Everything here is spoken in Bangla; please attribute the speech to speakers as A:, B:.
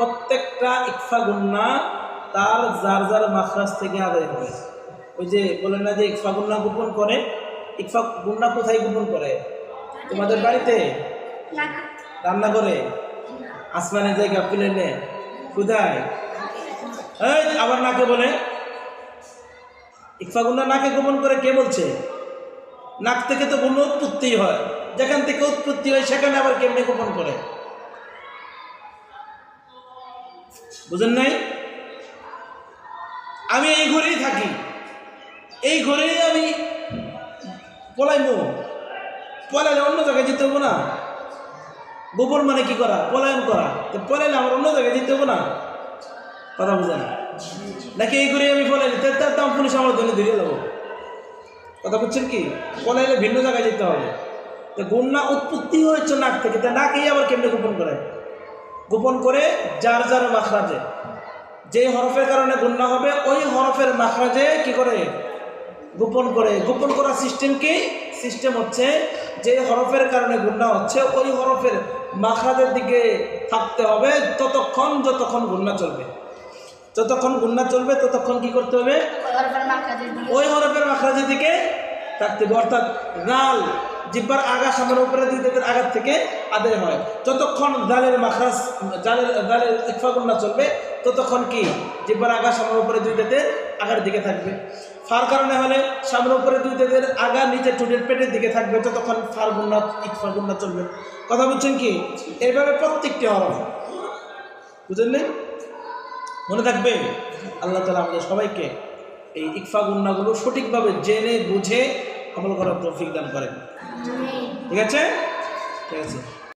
A: প্রত্যেকটা ইকফা গুন্না তার যার যার মাখরাজ থেকে আদায় হবে ওই যে বলেন না যে ইকফা গুন্না গোপন করে, ইকফা গুন্না কোথায় গোপন করে? তোমাদের বাড়িতে? রান্না করে আসমানের জায়গা প্লেনে কোথায়? আবার নাকে বলে। ইকফা গুন্না নাকে গোপন করে কে বলছে? নাক থেকে তো কোনো উৎপত্তি হয়। যেখান থেকে উৎপত্তি হয়, সেখানে আবার কেমনি গোপন করে? বুঝেন নাই? আমি এই ঘরেই থাকি। এই ঘরেই আমি পলাইবো। পলাইলে অন্য জায়গায় যেতে হব না। গোপন মানে কি করা? পলায়ন করা। পলাইলে আমার অন্য জায়গায় যেতে হব না। কথা বুঝেন? নাকি এই ঘরে আমি পলাইলে? তার দাম পুলিশ আমার ধরে ধরে দেবো কথা বুঝছেন কি? পলাইলে ভিন্ন জায়গায় যেতে হবে। তো গুন্না উৎপত্তি হয়েছে নাক থেকে। তা নাকেই আবার কেমনে গোপন করে? গোপন করে যার যার মাখরাজে। যে হরফের কারণে গুন্না হবে ওই হরফের মাখরাজে কি করে? গোপন করে। গোপন করার সিস্টেম কি? সিস্টেম হচ্ছে যে হরফের কারণে গুন্না হচ্ছে ওই হরফের মাখরাজের দিকে থাকতে হবে ততক্ষণ যতক্ষণ গুন্না চলবে। যতক্ষণ গুন্না চলবে ততক্ষণ কি করতে হবে? ওই হরফের মাখরাজের দিকে। থাকতে হবে। অর্থাৎ গাল জিব্বার আগা সামনের উপরে দুই দাঁতের আঘাত থেকে আদায় হয়। যতক্ষণ জালের মাখরাজ, জালের দালের ইকফা গুন্না চলবে, ততক্ষণ কি? জিব্বার আগা সামনের উপরে দুই দাঁতের আগার দিকে থাকবে। ফার কারণে হলে সামনের উপরে দুই দাঁতের আগা নিচে টুটের পেটের দিকে থাকবে ততক্ষণ ফার গুন্না ইকফা গুন্না চলবে। কথা বুঝছেন কি? এইভাবে প্রত্যেকটি হরফ বুঝলেন মনে থাকবে? আল্লাহ তালা আমাদের সবাইকে এই ইকফা গুন্নাগুলো সঠিকভাবে জেনে, বুঝে আমল করার তৌফিক দান করেন। ঠিক আছে? ঠিক আছে।